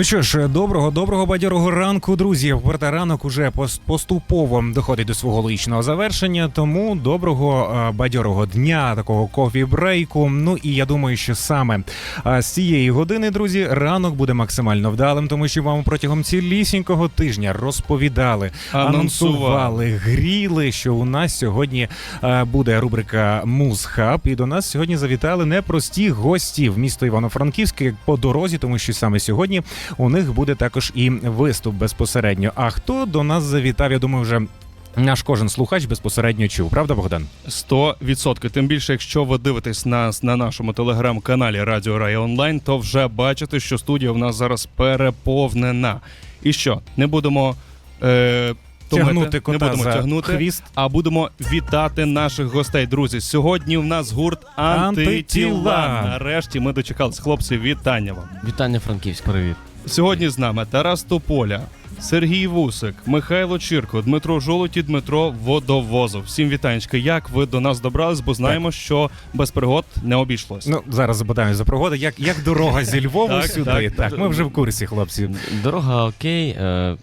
Ну що ж, доброго, доброго бадьорого ранку, друзі. Проте ранок уже пос- поступово доходить до свого логічного завершення. Тому доброго е, бадьорого дня, такого кофі-брейку. Ну і я думаю, що саме е, з цієї години, друзі, ранок буде максимально вдалим, тому що вам протягом цілісінького тижня розповідали, Анонсували. анонсували, гріли, що у нас сьогодні е, буде рубрика Музхаб. І до нас сьогодні завітали непрості гості в місто Івано-Франківське по дорозі, тому що саме сьогодні у них буде також і виступ безпосередньо. А хто до нас завітав? Я думаю, вже. Наш кожен слухач безпосередньо чув, правда, Богдан? 100%. Тим більше, якщо ви дивитесь нас на нашому телеграм-каналі Радіо Рай Онлайн, то вже бачите, що студія в нас зараз переповнена. І що, не будемо е, Тягнути кота не будемо за тягнути, хвіст. а будемо вітати наших гостей. Друзі, сьогодні в нас гурт антитіла. «Антитіла». Нарешті ми дочекались. Хлопці, вітання вам. Вітання Франківськ, привіт. Сьогодні з нами Тарас Тополя, Сергій Вусик, Михайло Чірко, Дмитро Жолоті, Дмитро Водовозов. Всім вітанечки. Як ви до нас добрались? Бо знаємо, що без пригод не обійшлось. Ну зараз запитаємо за пригоди. Як, як дорога зі Львова Так, сюди? так. Так, ми вже в курсі, хлопці. Дорога окей. Е, е,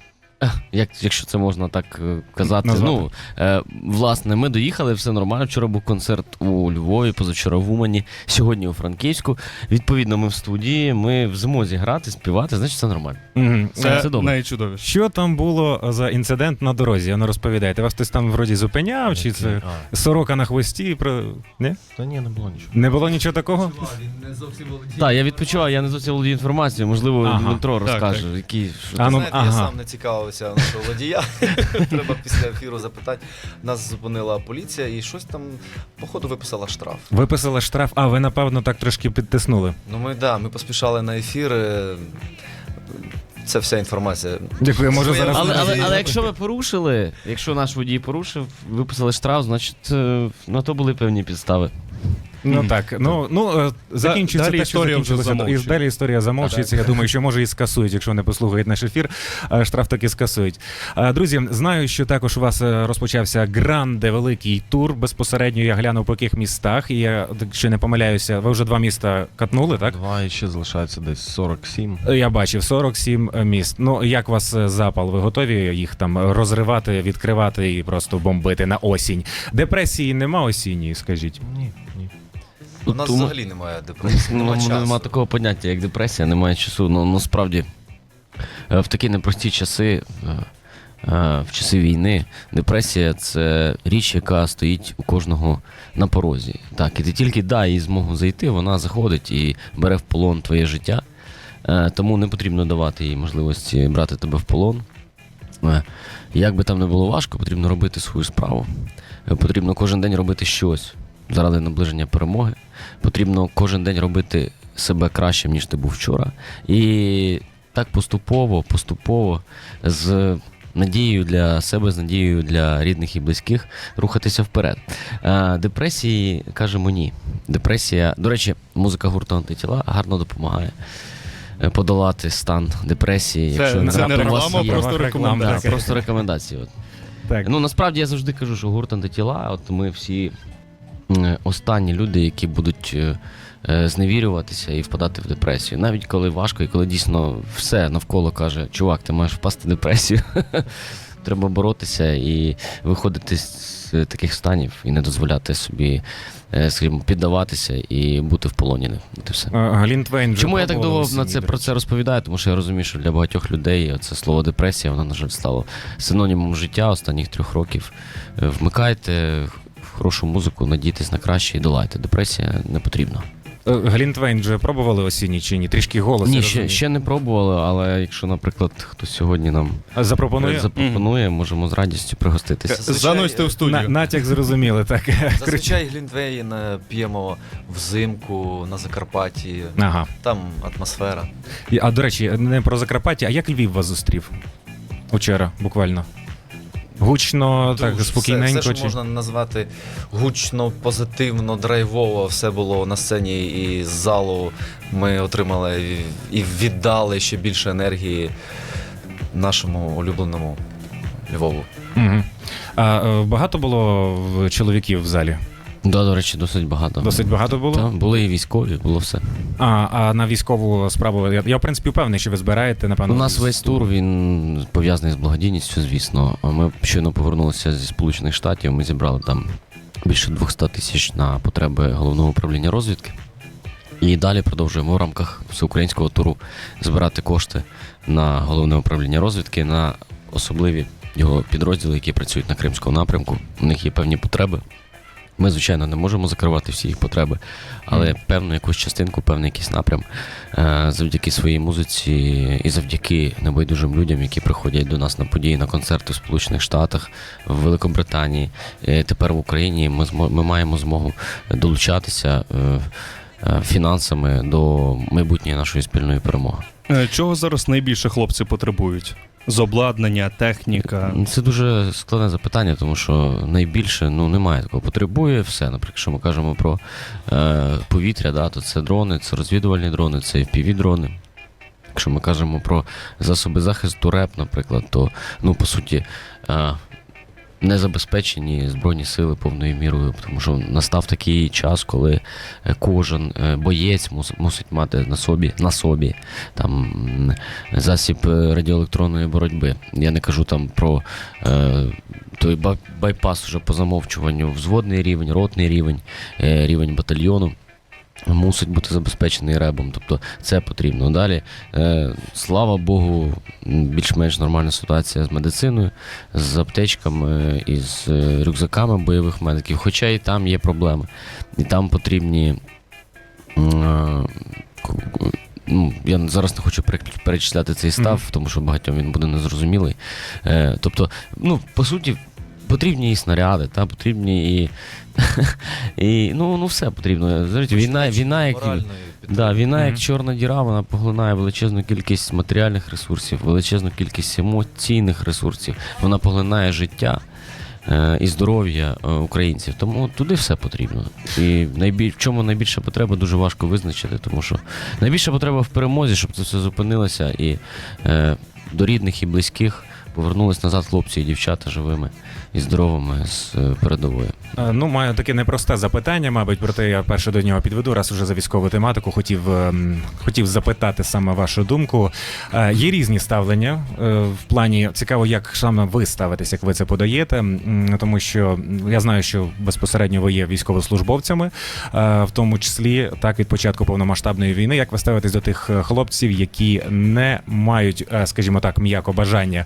як, якщо це можна так е, казати. Назвати. Ну, е, власне, ми доїхали, все нормально. Вчора був концерт у Львові, позавчора в Умані, сьогодні у Франківську. Відповідно, ми в студії, ми в змозі грати, співати, значить це нормально. Мгм. Це, це добре. найчудовіше. Що там було за інцидент на дорозі? Ну розповідайте. Вас хтось там вроді зупиняв, чи це сорока на хвості? Про ні? Та ні, не було нічого. Не було нічого такого? Так, я відпочиваю, я не зовсім володію інформацією, можливо, Ага. Дмитро Так, розкаже, так. які. що- А ну, Знаєте, ага. я сам не цікавився нашого водія. Треба після ефіру запитати. Нас зупинила поліція і щось там, походу, виписала штраф. Виписали штраф, а ви напевно так трошки підтиснули. Ну ми да, ми поспішали на ефір. е, Це вся інформація. Дякую, може Своє зараз. Але, але, але якщо ви порушили, якщо наш водій порушив, виписали штраф, значить е, на то були певні підстави. Ну так, ну ну е, закінчується далі історія вже закінчилося. І далі історія замовчується. Я думаю, що може і скасують, якщо не послухають наш ефір. е, Штраф таки скасують. Е, Друзі, знаю, що також у вас розпочався гранде великий тур. Безпосередньо я глянув по яких містах. І я якщо не помиляюся, ви вже два міста катнули, так? Два і ще залишається десь 47. Я бачив 47 міст. Ну як вас запал? Ви готові їх там розривати, відкривати і просто бомбити на осінь? Депресії нема осінньої, скажіть. Ні. У нас Тому- взагалі немає депресії. Ну, Немає нема такого поняття, як депресія, немає часу. Ну насправді е, в такі непрості часи, е, е, в часи війни, депресія це річ, яка стоїть у кожного на порозі. Так, і ти тільки дай їй змогу зайти, вона заходить і бере в полон твоє життя. Е, Тому не потрібно давати їй можливості брати тебе в полон. Е, Як би там не було важко, потрібно робити свою справу. Е, Потрібно кожен день робити щось заради наближення перемоги. Потрібно кожен день робити себе кращим, ніж ти був вчора. І так поступово, поступово, з надією для себе, з надією для рідних і близьких рухатися вперед. Депресії кажемо ні. Депресія, до речі, музика гурту антитіла гарно допомагає. е, Подолати стан депресії, Це- якщо це не реклама, є. просто рекомендація. Да, просто рекомендації. От. Так. Ну насправді я завжди кажу, що гурт антитіла, от ми всі останні люди, які будуть е, е, зневірюватися і впадати в депресію. Навіть коли важко, і коли дійсно все навколо каже, чувак, ти маєш впасти в депресію. Треба боротися і виходити з е, таких станів і не дозволяти собі, е, скажімо, піддаватися і бути в полоні. От і все. Е, Глінтвейн Чому я так довго на це про це розповідаю? Тому що я розумію, що для багатьох людей це слово депресія, воно, на жаль, стало синонімом життя останніх трьох років. Е, Вмикайте хорошу музику, надійтесь на краще і долайте. Депресія не потрібна. Е, Глінтвейн вже пробували осінній чи ні? Трішки голос. Ні, ще, ще не пробували, але якщо, наприклад, хтось сьогодні нам А Запропонує? запропонує, можемо з радістю пригоститися. Зазвичай, Заносьте в На, студію. натяк зрозуміли, так. Зазвичай Глінтвейн е, п'ємо взимку на Закарпатті. Ага. Там атмосфера. І- А до речі, не про Закарпаття, а як Львів вас зустрів? Учора, буквально. Гучно, так, спокійненько. Все, все, чи... що можна назвати гучно, позитивно, драйвово, все було на сцені і з залу ми отримали і віддали ще більше енергії нашому улюбленому Львову. Угу. А е, багато було чоловіків в залі? Да, до речі, досить багато. Досить багато було. Та, були і військові, було все. А, а на військову справу я, я в принципі впевнений, що ви збираєте, напевно. У нас весь тур він пов'язаний з благодійністю, звісно. Ми щойно повернулися зі Сполучених Штатів. Ми зібрали там більше 200 тисяч на потреби головного управління розвідки. І далі продовжуємо в рамках всеукраїнського туру збирати кошти на головне управління розвідки, на особливі його підрозділи, які працюють на Кримському напрямку. У них є певні потреби. Ми, звичайно, не можемо закривати всі їх потреби, але певну якусь частинку, певний якийсь напрям е, завдяки своїй музиці і завдяки небайдужим людям, які приходять до нас на події, на концерти в Сполучених Штатах, в Великобританії, е, тепер в Україні. Ми ми маємо змогу долучатися е, фінансами до майбутньої нашої спільної перемоги. Чого зараз найбільше хлопці потребують? З обладнання, техніка. Це дуже складне запитання, тому що найбільше ну немає такого. Потребує все. Наприклад, якщо ми кажемо про е, повітря, да, то це дрони, це розвідувальні дрони, це fpv дрони. Якщо ми кажемо про засоби захисту РЕП, наприклад, то ну по суті е, не забезпечені збройні сили повною мірою, тому що настав такий час, коли е, кожен е, боєць мус- мусить мати на собі на собі там засіб е, радіоелектронної боротьби. Я не кажу там про е, той ба- байпас уже по замовчуванню, взводний рівень, ротний рівень, е, рівень батальйону. Мусить бути забезпечений ребом, тобто це потрібно. Далі, е, слава Богу, більш-менш нормальна ситуація з медициною, з аптечками і з е, рюкзаками бойових медиків. Хоча і там є проблеми. І там потрібні. е, Ну, я зараз не хочу пере- перечисляти цей став, тому що багатьом він буде незрозумілий. Е, тобто, ну, по суті, потрібні і снаряди, та, потрібні і. і ну, ну, все потрібно. Знаєте, війна, війна, як, да, війна як чорна діра, вона поглинає величезну кількість матеріальних ресурсів, величезну кількість емоційних ресурсів. Вона поглинає життя. е, І здоров'я е, українців, тому туди все потрібно. І найбіль... в чому найбільша потреба дуже важко визначити, тому що найбільша потреба в перемозі, щоб це все зупинилося, і е, до рідних і близьких повернулись назад хлопці і дівчата живими і здоровими з е, передової. Е, Ну, маю таке непросте запитання, мабуть, проте я перше до нього підведу, раз уже за військову тематику хотів, ем, хотів запитати саме вашу думку. Е, Є різні ставлення в плані цікаво, як саме ви ставитесь, як ви це подаєте, тому що я знаю, що безпосередньо ви є військовослужбовцями, в тому числі так від початку повномасштабної війни. Як ви ставитесь до тих хлопців, які не мають, скажімо так, м'яко бажання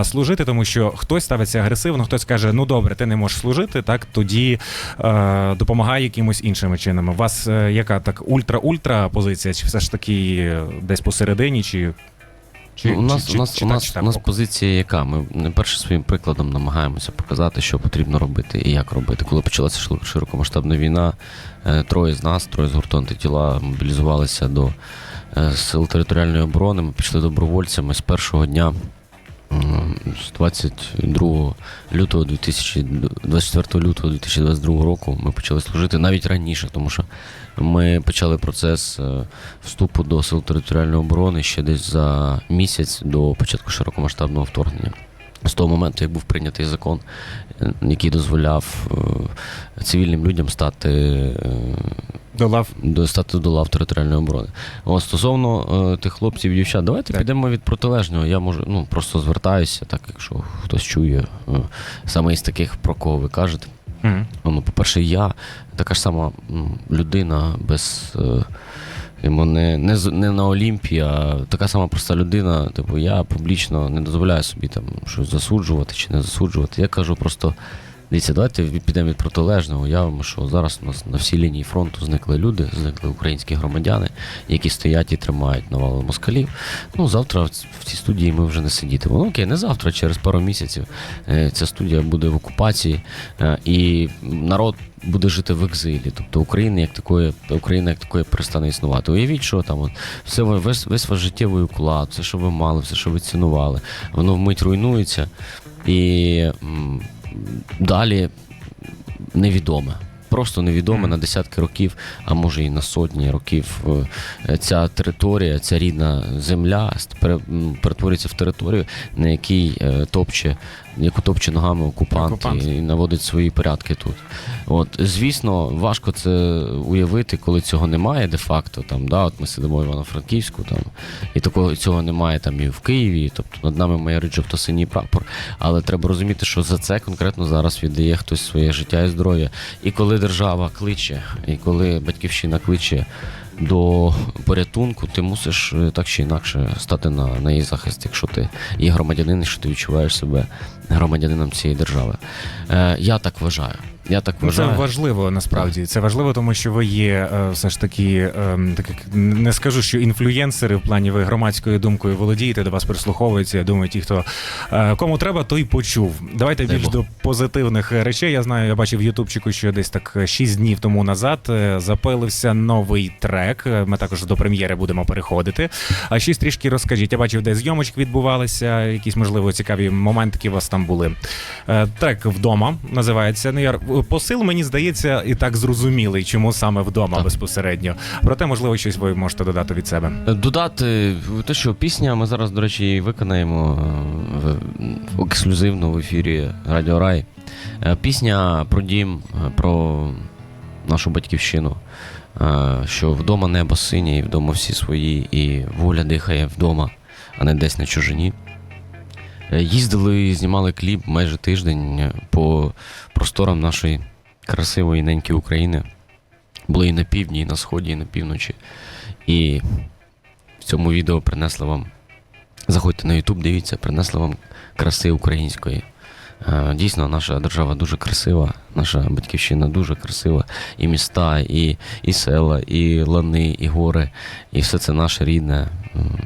е, служити, тому що хтось ставиться агресивно, хтось каже: ну добре, ти не можеш служити, так тоді е, допомагай якимось іншими чинами. У вас е, яка так ультра-ультра позиція, чи все ж таки е, десь посередині, чи. чи Ну, у нас, чи- у нас, чи у нас, у нас позиція яка? Ми не перше своїм прикладом намагаємося показати, що потрібно робити і як робити. Коли почалася широкомасштабна війна, е, троє з нас, троє з гурту антитіла, мобілізувалися до е, сил територіальної оборони. Ми пішли добровольцями з першого дня. М, З 22 лютого 2000, 24 лютого 2022 року ми почали служити навіть раніше, тому що ми почали процес е, вступу до сил територіальної оборони ще десь за місяць до початку широкомасштабного вторгнення. З того моменту, як був прийнятий закон, е, який дозволяв е, цивільним людям стати, е, До лав до, стати до лав територіальної оборони. От, стосовно е, тих хлопців і дівчат, давайте Так. підемо від протилежного. Я можу ну, просто звертаюся, так якщо хтось чує е, саме із таких, про кого ви кажете. Мгм. Ну, по-перше, я така ж сама людина без. Е, йому не, не, не на Олімпі, а така сама проста людина. Типу, я публічно не дозволяю собі там щось засуджувати чи не засуджувати. Я кажу просто. Дивіться, давайте підемо від протилежного. Уявимо, що зараз у нас на всій лінії фронту зникли люди, зникли українські громадяни, які стоять і тримають навали москалів. Ну, завтра в цій студії ми вже не сидітимемо. Ну окей, не завтра, через пару місяців е, ця студія буде в окупації, е, і народ буде жити в екзилі. Тобто України як такої, Україна як такої перестане існувати. Уявіть, що там от, все весь, весь ваш життєвий уклад, все, що ви мали, все, що ви цінували, воно вмить руйнується. І далі невідоме. просто невідоме на десятки років, а може і на сотні років. е, Ця територія, ця рідна земля пере- перетворюється в територію, на якій е, топче, яку топче ногами окупант, Окупант. і наводить свої порядки тут. От, звісно, важко це уявити, коли цього немає де-факто. Там, да, от ми сидимо в Івано-Франківську, там, і такого цього немає там і в Києві. Тобто над нами майорить жовто-синій прапор. Але треба розуміти, що за це конкретно зараз віддає хтось своє життя і здоров'я. І коли держава кличе, і коли батьківщина кличе до порятунку, ти мусиш е, так чи інакше стати на, на її захист, якщо ти є громадянин, якщо ти відчуваєш себе громадянином цієї держави. Е, я так вважаю. Я так Ну, Це вважаю. важливо насправді. Це важливо, тому що ви є е, все ж таки, ем, так як не скажу, що інфлюєнсери в плані ви громадською думкою володієте, до вас прислуховуються. Я думаю, ті, хто е, кому треба, той почув. Давайте Дай більш Бог. до позитивних речей. Я знаю, я бачив в Ютубчику, що десь так 6 днів тому назад е, запилився новий трек. Е, Ми також до прем'єри будемо переходити. А щось трішки розкажіть. Я бачив, де зйомочки відбувалися, якісь можливо цікаві моментики у вас там були. Е, Трек вдома називається. Ну, я посил, мені здається, і так зрозумілий, чому саме вдома Так. безпосередньо. Проте, можливо, щось ви можете додати від себе. Додати те, що пісня, ми зараз, до речі, її виконаємо е, в, ексклюзивно в ефірі Радіо Рай. Е, Пісня про дім, е, про нашу батьківщину. е, Що вдома небо синє, і вдома всі свої, і воля дихає вдома, а не десь на чужині. Е, Їздили, знімали кліп майже тиждень е, по просторам нашої красивої неньки України. Були і на півдні, і на сході, і на півночі. І в цьому відео принесли вам. Заходьте на YouTube, дивіться, принесли вам краси української. Е, Дійсно, наша держава дуже красива, наша батьківщина дуже красива. І міста, і, і села, і лани, і гори, і все це наше рідне.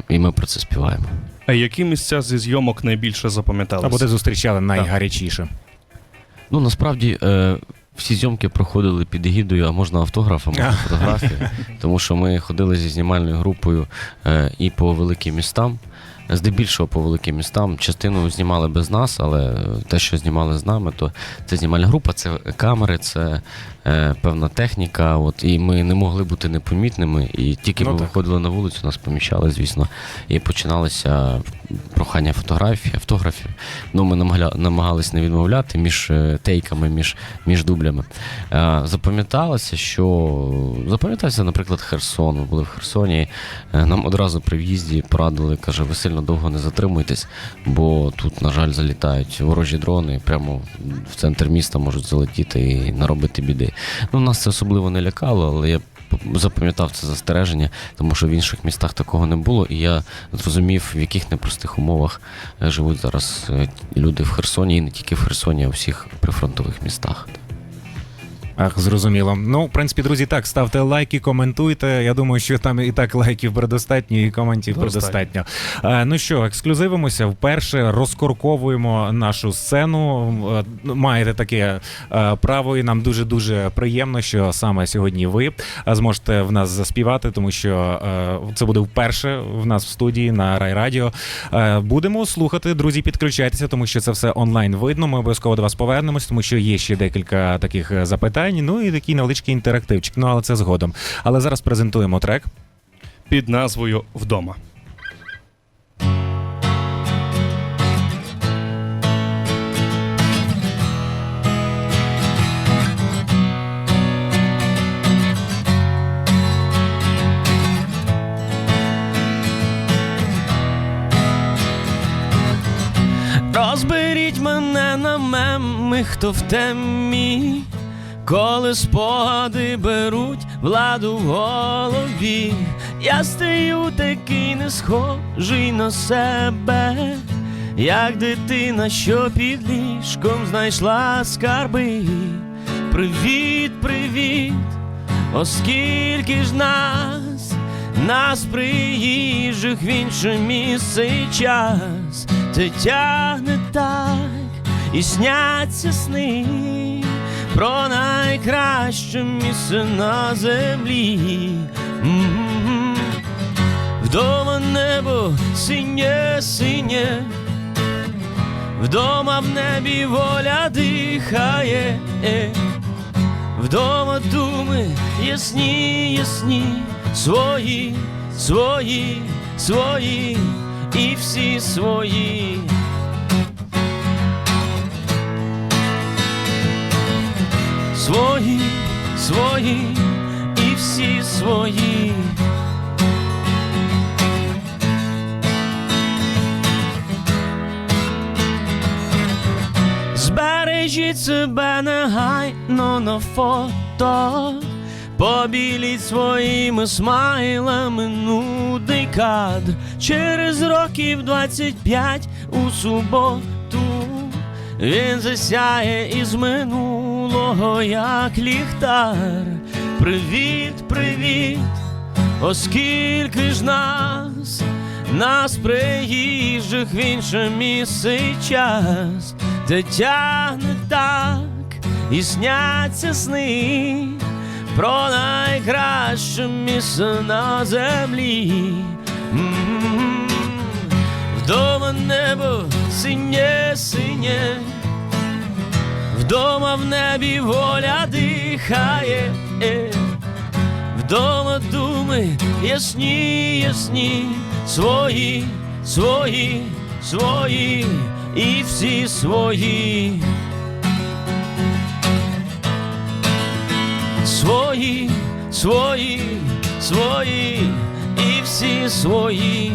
І ми про це співаємо. А які місця зі зйомок найбільше запам'яталися? Або де зустрічали найгарячіше. Ну, насправді, е, всі зйомки проходили під егідою, а можна автограф, а можна фотографії. Тому що ми ходили зі знімальною групою е, і по великим містам. Здебільшого по великим містам. Частину знімали без нас, але те, що знімали з нами, то це знімальна група, це камери, це е, певна техніка. От, і ми не могли бути непомітними. І тільки Ну ми так. виходили на вулицю, нас помічали, звісно, і починалися прохання фотографій, автографів. Ну, ми намагались не відмовляти між е, тейками, між, між дублями. Е, Запам'яталося, що запам'ятався, наприклад, Херсон. Ми були в Херсоні. е, Нам одразу при в'їзді порадили, каже, ви сильно довго не затримуйтесь, бо тут, на жаль, залітають ворожі дрони, прямо в центр міста можуть залетіти і наробити біди. Ну, нас це особливо не лякало, але я запам'ятав це застереження, тому що в інших містах такого не було, і я зрозумів, в яких непростих умовах е, живуть зараз е, люди в Херсоні, і не тільки в Херсоні, а у всіх прифронтових містах. Ах, зрозуміло. Ну, в принципі, друзі, так, ставте лайки, коментуйте. Я думаю, що там і так лайків предостатньо, і коментів Достатньо. предостатньо. Е, ну що, ексклюзивимося. Вперше розкорковуємо нашу сцену. Е, ну, Маєте таке е, право, і нам дуже дуже приємно, що саме сьогодні ви е, зможете в нас заспівати, тому що е, це буде вперше в нас в студії на Райрадіо. Е, Будемо слухати, друзі, підключайтеся, тому що це все онлайн видно. Ми обов'язково до вас повернемось, тому що є ще декілька таких е, запитань. Ну і такий невеличкий інтерактивчик. Ну але це згодом. Але зараз презентуємо трек. Під назвою Вдома. Розберіть мене на меми, хто в темі, коли спогади беруть владу в голові, я стаю такий не схожий на себе, як дитина, що під ліжком знайшла скарби. Привіт, привіт, оскільки ж нас, нас приїжджих в інше місце і час, те тягне так і сняться сни про найкраще місце на землі. Вдома небо синє, синє, вдома в небі воля дихає, Вдома думи ясні, ясні, свої, свої, свої. І всі свої. Свої, свої і всі свої. Збережіть себе негайно на фото, побіліть своїми смайлами нудний кадр через років 25 у суботу. Він засяє із минулого, як ліхтар. Привіт, привіт, оскільки ж нас, нас приїжджих в інше місце і час, де тягне так і сняться сни про найкраще місце на землі. М. Вдома небо синє, синє, вдома в небі воля дихає, е. вдома думи ясні, ясні, свої, свої, свої і всі свої. Свої, свої, свої і всі свої.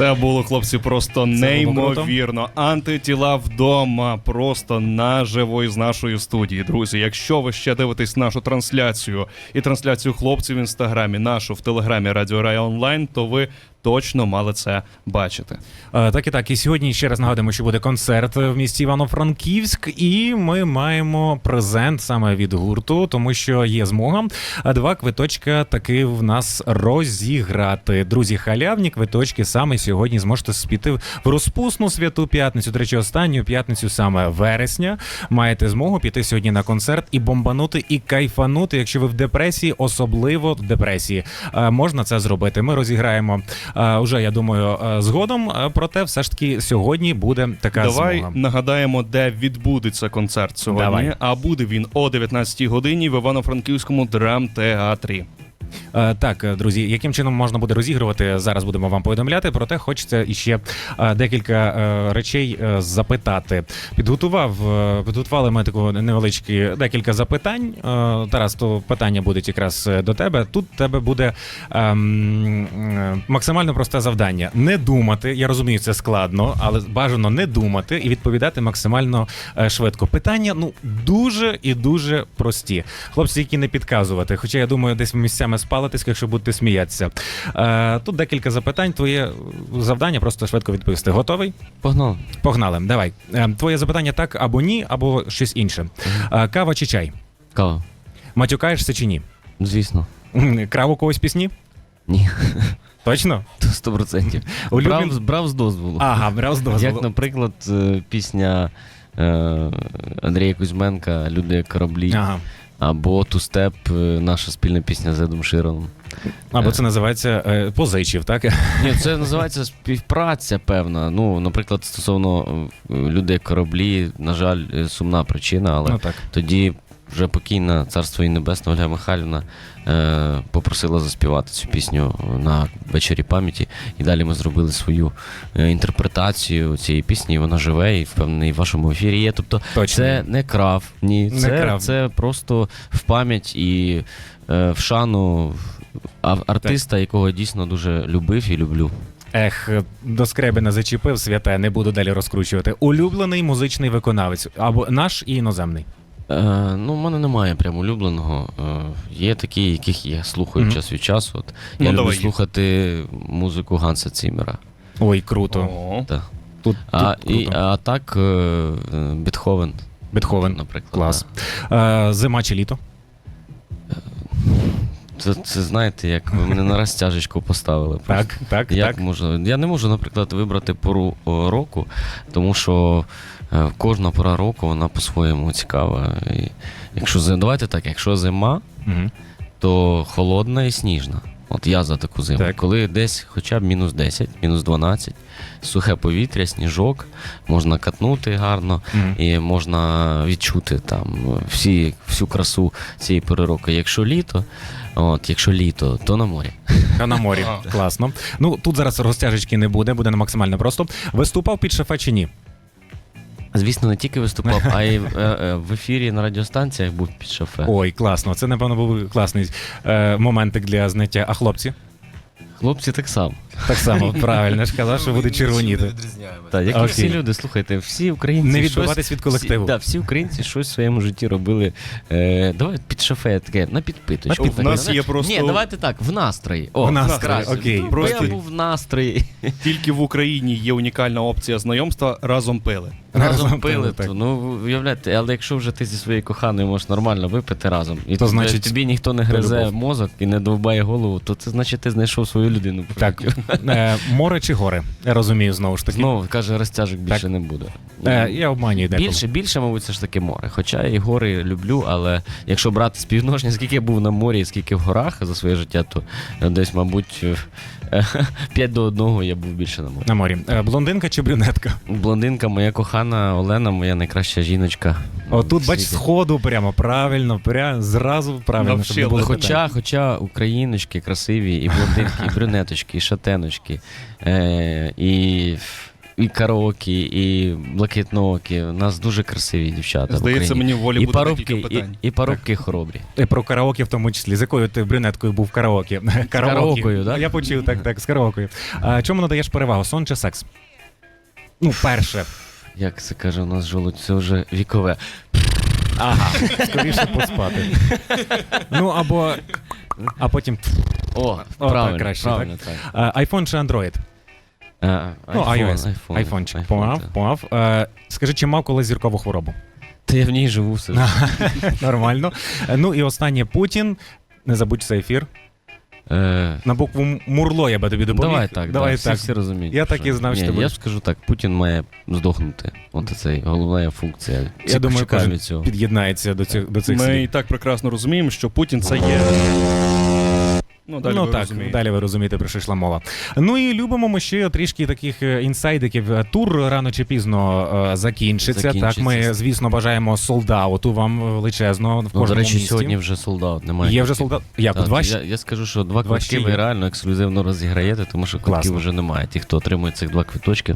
Це було, хлопці, просто неймовірно. Антитіла вдома, просто наживо із нашої студії. Друзі, якщо ви ще дивитесь нашу трансляцію і трансляцію хлопців в інстаграмі, нашу в телеграмі Радіо Рай Онлайн, то ви точно мали це бачити. Е, Так і так. І сьогодні ще раз нагадуємо, що буде концерт в місті Івано-Франківськ, і ми маємо презент саме від гурту, тому що є змога. Два квиточка таки в нас розіграти. Друзі, халявні квиточки саме сьогодні зможете спіти в розпусну святу п'ятницю, до речі, останню п'ятницю саме вересня. Маєте змогу піти сьогодні на концерт і бомбанути, і кайфанути. Якщо ви в депресії, особливо в депресії, Е, можна це зробити. Ми розіграємо уже, я думаю, е, згодом. Е, Проте, все ж таки, сьогодні буде така Давай змога. нагадаємо, де відбудеться концерт сьогодні. Давай. А буде він о 19-й годині в Івано-Франківському драмтеатрі. Е, Так, е, друзі, яким чином можна буде розігрувати? Зараз будемо вам повідомляти. Проте хочеться іще е, декілька речей запитати. Підготував, підготували ми таку невеличкі декілька запитань. Тарас, то питання будуть якраз до тебе. Тут тебе буде ем, максимально просте завдання: не думати. Я розумію, це складно, але бажано не думати і відповідати максимально швидко. Питання ну дуже і дуже прості. Хлопці, які не підказувати. Хоча я думаю, десь місцями спалитись, якщо будете сміятися. Е, тут декілька запитань. Твоє завдання просто швидко відповісти. Готовий? Погнали. Погнали. Давай. Е, твоє запитання так або ні, або щось інше. Е, кава чи чай? Кава. Матюкаєшся чи ні? Звісно. Крав у когось пісні? Ні. Точно? Сто процентів. Брав, брав з дозволу. Ага, брав з дозволу. Як, наприклад, е, пісня е, Андрія Кузьменка Люди як кораблі. Ага. Або Тустеп, е, наша спільна пісня з Едом Широном. Або це називається е, позичів, так? Ні, це називається співпраця, певна. Ну, наприклад, стосовно е, людей кораблі, на жаль, е, сумна причина, але Ну так. тоді вже покійна царство і небесне Ольга Михайлівна е, попросила заспівати цю пісню на вечорі пам'яті. І далі ми зробили свою е, інтерпретацію цієї пісні, і вона живе і впевнений в вашому ефірі є. Тобто Точно. це не крав, ні, Не це, крав. це просто в пам'ять і е, в шану артиста, якого я дійсно дуже любив і люблю. Ех, до скребена зачепив святе, не буду далі розкручувати. Улюблений музичний виконавець або наш і іноземний. Е, ну, в мене немає прям улюбленого. Е, є такі, яких я слухаю Мгм. час від часу. От, Ну, я люблю давай їх. слухати музику Ганса Цімера. Ой, круто. О. Так. Тут, А, тут і, круто. а так, е, е, Бетховен, Бетховен. наприклад. Клас. да. Е, зима чи літо? Це, це знаєте, як ви мене на розтяжечку поставили. просто. Так, так, Як так. можу? Я не можу, наприклад, вибрати пору о, року, тому що е, кожна пора року вона по-своєму цікава. І якщо давайте так, якщо зима, Мгм. то холодна і сніжна. От я за таку зиму. Так. Коли десь хоча б мінус 10, мінус 12, сухе повітря, сніжок, можна катнути гарно Мгм. і можна відчути там всі, всю красу цієї пори року. Якщо літо, от, якщо літо, то на морі. Та на морі. Класно. Ну тут зараз розтяжечки не буде, буде максимально просто. Виступав під шафе чи ні? Звісно, не тільки виступав, а й е, е, в ефірі на радіостанціях був під шофе. Ой, класно. Це, напевно, був класний е, моментик для зняття. А хлопці? Хлопці так само. Так само, правильно ж казав, що буде червоніти. Так, як і Окей. всі люди, слухайте, всі українці. Не щось- від колективу. Всі, да, всі українці щось в своєму житті робили. Е, давай під шофе таке, на підпиточку. В нас є просто- Ні, давайте так, в настрої. О, В настрої, окей. Бо Просто- я був в настрої. Тільки в Україні є унікальна опція знайомства разом пили. Разом пили. так. то, ну, ви уявляєте, але якщо вже ти зі своєю коханою можеш нормально випити разом, і То тобі- значить, тобі ніхто не гризе любов. мозок і не довбає голову, то це значить ти знайшов свою людину. по Так, е, море чи гори? Я розумію знову ж таки. Знову каже, розтяжок більше Так. не буде. Е, я обманюю деколи. Більше, більше, мабуть, все ж таки море. Хоча і гори люблю, але якщо брати співношення, скільки я був на морі, і скільки в горах за своє життя, то е, десь, мабуть, 5 до 1 я був більше на морі. На морі. Е, блондинка чи брюнетка? Блондинка, моя кохана Олена, моя найкраща жіночка. Отут, бач, світі. сходу прямо, правильно, прямо, зразу правильно, щоб не було питань. Хоча, хоча україночки красиві, і блондинки, і брюнеточки, і шатеночки, е, і, і караокі, і блакитноокі. У нас дуже красиві дівчата. в Здається, Україні. мені в волі і буде парубки, декілька і, питань. і парубки хоробрі. І про караоке в тому числі. З якою ти брюнеткою був в караоке? караокою, да? Я почув, так, так, з караокою. А, чому надаєш перевагу, сон чи секс? Ну, перше. Як це каже у нас жолудь, це вже вікове. Ага, скоріше поспати. Ну, або. А потім. О, О, правильно, так краще, правильно, так. А, iPhone чи Android? Е, Ну, iOS. iPhone, Айфончик. Помав, так. помав. Е, скажи, чи мав колись зіркову хворобу? Та я в ній живу все. життя. Нормально. Е, Ну і останнє Путін. Не забудь цей ефір. Е, На букву Мурло я би тобі допоміг. Давай так, Давай так. всі, так. всі розуміють. Я так і знав, що Ні, ти Я будеш. скажу так, Путін має здохнути. От це головна функція. Я думаю, кожен цього. під'єднається до цих до цих Ми слів. і так прекрасно розуміємо, що Путін це є. Ну, далі ну ви так, розумієте. далі ви розумієте, про що йшла мова. Ну і любимо ми ще трішки таких е, інсайдиків. Е, Тур рано чи пізно е, закінчиться. Закінчиться. Так, ми, звісно, бажаємо солдауту вам величезно в Ну, кожному до речі, місті. сьогодні вже солдат немає. Є вже солдат. Як, Так, два я, я скажу, що два, Два квитки ви реально ексклюзивно розіграєте, тому що квитків Класно. вже немає. Ті, хто отримує цих два квиточки.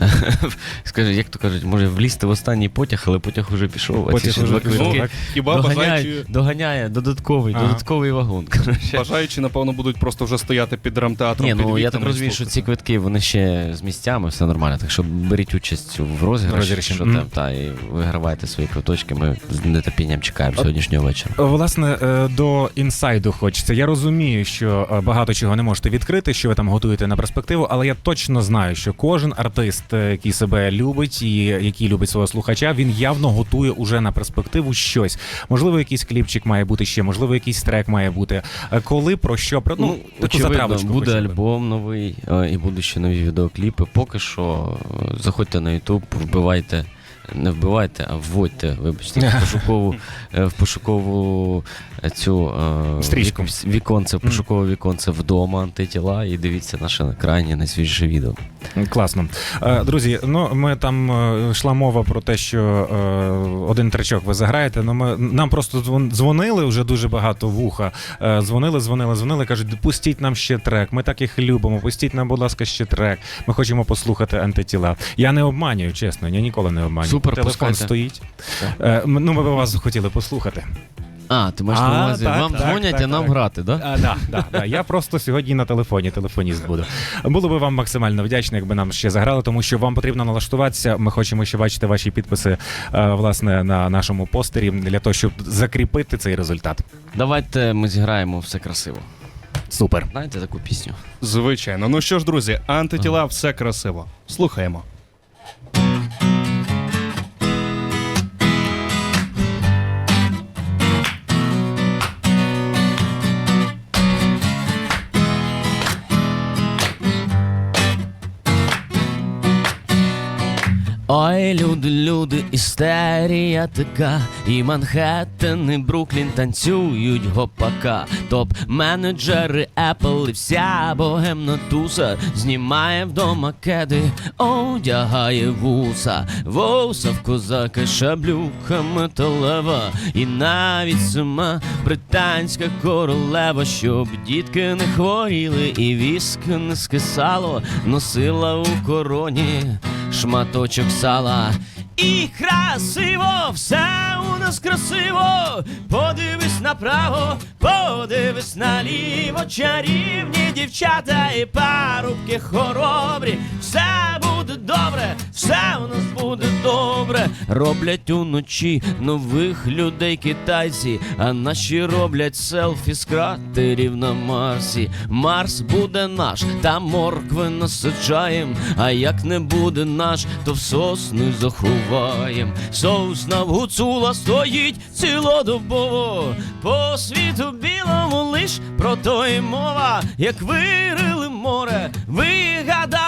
Скажи, як то кажуть, може влізти в останній потяг, але потяг вже пішов, а Потяг ще уже пішов, квитки так. Хіба доганяє, бажаючи, доганяє додатковий, Ага. додатковий вагон. коротше. бажаючи, напевно, будуть просто вже стояти під драмтеатром. Ні, під ну я вікнами так і розумію, що ці слухати. квитки вони ще з місцями, все нормально. Так що беріть участь в розіграші, Розіграші, що мгм. там, та, і вигравайте свої квиточки. Ми з нетерпінням чекаємо сьогоднішнього вечора. Власне, е, до інсайду хочеться. Я розумію, що е, багато чого не можете відкрити, що ви там готуєте на перспективу, але я точно знаю, що кожен артист, е, який себе любить і який любить свого слухача, він явно готує уже на перспективу щось. Можливо, якийсь кліпчик має бути ще, можливо, якийсь трек має бути. Е, Коли про що про ну, таку очевидно, затравочку буде хоча б. альбом новий е, і будуть ще нові відеокліпи. Поки що е, заходьте на Ютуб, вбивайте. Не вбивайте, а вводьте, вибачте, в пошукову, е, в пошукову е, цю е, Стрічку. вік- віконце, пошукове віконце вдома антитіла і дивіться наше крайнє найсвіжіше відео. Класно. Е, Друзі, ну ми там е, йшла мова про те, що е, один тречок ви заграєте. Ну ми нам просто дзвон- дзвонили вже дуже багато вуха. Е, Дзвонили, дзвонили, дзвонили. кажуть, пустіть нам ще трек. Ми так їх любимо. Пустіть нам, будь ласка, ще трек. Ми хочемо послухати антитіла. Я не обманюю, чесно, я ніколи не обманюю. Супер, Телефон пускайте. стоїть. Е, Ну, ми б вас хотіли послухати. А, ти маєш А, на увазі, так, вам так, дзвонять, так, а нам так. грати, да? А, да, да, да. Я просто сьогодні на телефоні, телефоніст буду. Було би вам максимально вдячно, якби нам ще заграли, тому що вам потрібно налаштуватися. Ми хочемо ще бачити ваші підписи е, власне на нашому постері для того, щоб закріпити цей результат. Давайте ми зіграємо все красиво. Супер. Знаєте таку пісню? Звичайно. Ну що ж, друзі, антитіла все красиво. Слухаємо. Ой, люди, люди, істерія така, і Манхеттен, і Бруклін танцюють гопака. Топ-менеджери Apple і вся богемна туса знімає вдома кеди, одягає вуса, вуса в козака, шаблюка металева, і навіть сама британська королева, щоб дітки не хворіли і віск не скисало, носила у короні шматочок сала. І красиво, все у нас красиво. Подивись направо, подивись наліво, чарівні дівчата і парубки хоробрі. Все добре, все у нас буде добре. Роблять уночі нових людей китайці, а наші роблять селфі з кратерів на Марсі. Марс буде наш, та моркви насаджаєм. А як не буде наш, то в сосни заховаєм. Сосна в гуцула стоїть цілодобово. По світу білому лиш про то і мова, як вирили море, вигадали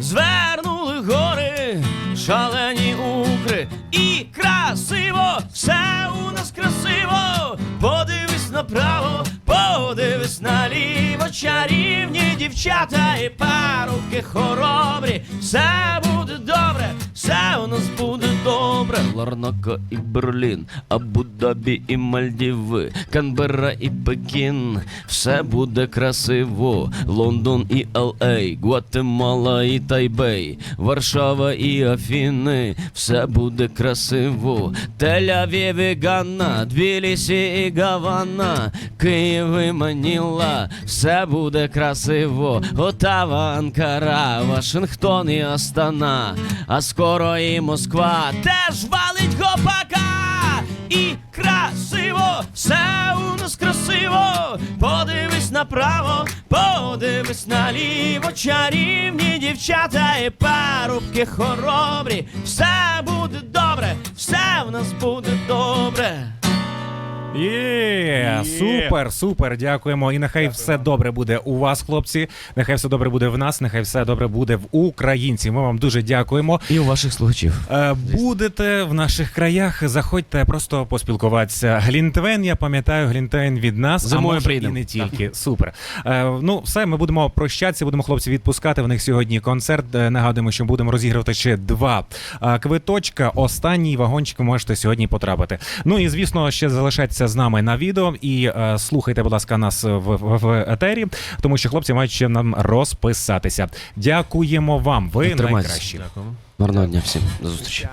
звернули гори, шалені укри і красиво, все у нас красиво. Подивись направо, подивись наліво, чарівні дівчата і парубки хоробрі. Все Ларнака і Берлін, Абу-Дабі і Мальдіви, Канберра і Пекін. Все буде красиво. Лондон і Л.А., Гватемала і Тайбей, Варшава і Афіни. Все буде красиво. Тель-Авів і Ганна, Тбілісі і Гавана, Київ і Маніла. Все буде красиво. Отава, Анкара, Вашингтон і Астана. А скоро і Москва теж валить гопака. І красиво, все у нас красиво. Подивись направо, подивись наліво, чарівні дівчата і парубки хоробрі. Все буде добре, все в нас буде добре. Є, супер, супер, дякуємо. І нехай все добре буде у вас, хлопці. Нехай все добре буде в нас, нехай все добре буде в українців. Ми вам дуже дякуємо. І у ваших слухачів. Е, Будете в наших краях, заходьте просто поспілкуватися. Глінтвейн, я пам'ятаю, Глінтвейн від нас, Зимою а може і не тільки. Супер. Е, ну, все, ми будемо прощатися, будемо хлопці відпускати. В них сьогодні концерт. Е, Нагадуємо, що будемо розігрувати ще два е, квиточка. Останній вагончик ви можете сьогодні потрапити. Ну і звісно, ще залишайтеся з нами на відео і е, слухайте, будь ласка, нас в, в, в етері, тому що хлопці мають ще нам розписатися. Дякуємо вам. Ви Тримайтеся. найкращі. Гарного дня всім. До зустрічі.